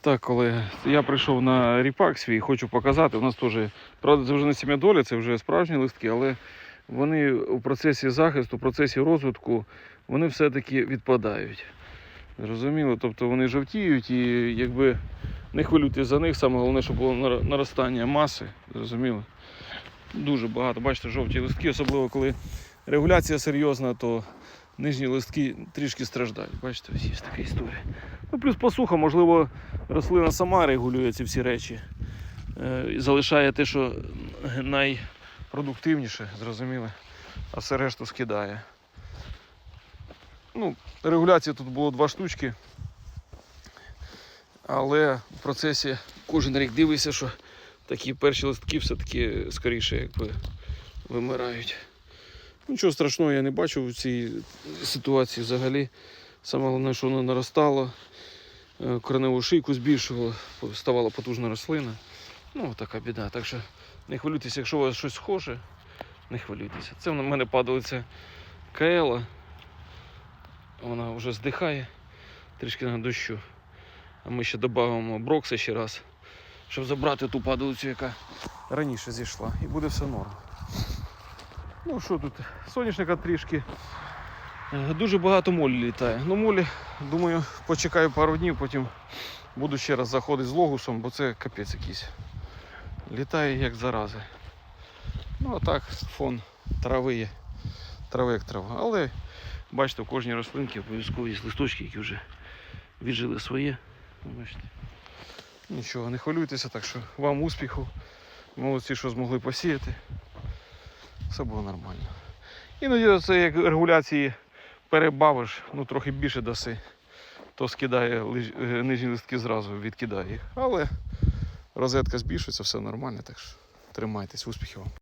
Так, колеги, я прийшов на ріпак свій хочу показати. У нас теж, правда, це вже не сім'ядоля, це вже справжні листки, але вони у процесі захисту, у процесі розвитку, вони все-таки відпадають. Зрозуміло? Тобто вони жовтіють і якби не хвилюйтесь за них, саме головне, щоб було наростання маси. Зрозуміло? Дуже багато. Бачите, жовті листки, особливо коли регуляція серйозна, то нижні листки трішки страждають. Бачите, ось є така історія. Ну, плюс посуха, можливо, рослина сама регулює ці всі речі. Е, і залишає те, що найпродуктивніше, зрозуміло, а все решту скидає. Ну, регуляції тут було два штучки. Але в процесі кожен рік дивишся, що такі перші листки все-таки скоріше якби вимирають. Нічого страшного я не бачу в цій ситуації взагалі. Саме головне, що воно наростало, е, кореневу шийку збільшувало, ставала потужна рослина. Ну, така біда. Так що не хвилюйтеся, якщо у вас щось схоже, не хвилюйтеся. Це в мене падалиця Каела. Вона вже здихає трішки на дощу. А ми ще додамо брокса ще раз, щоб забрати ту падалицю, яка раніше зійшла. І буде все норм. Ну що тут? Соняшника трішки. Е, Дуже багато молі літає. Ну, молі, думаю, почекаю пару днів, потім буду ще раз заходити з логусом, бо це капець якийсь. Літає як зарази. Ну а так, фон трави є. Трави як трава. Але бачите, в кожній рослинці обов'язково є листочки, які вже віджили своє. Бачите. Нічого, не хвилюйтеся, так що вам успіху. Молодці, що змогли посіяти. Все було нормально. Іноді це як регуляції перебавиш, ну трохи більше даси, то скидає е, нижні листки зразу, відкидає їх. Але розетка збільшується, все нормально, так що тримайтесь, успіхів вам.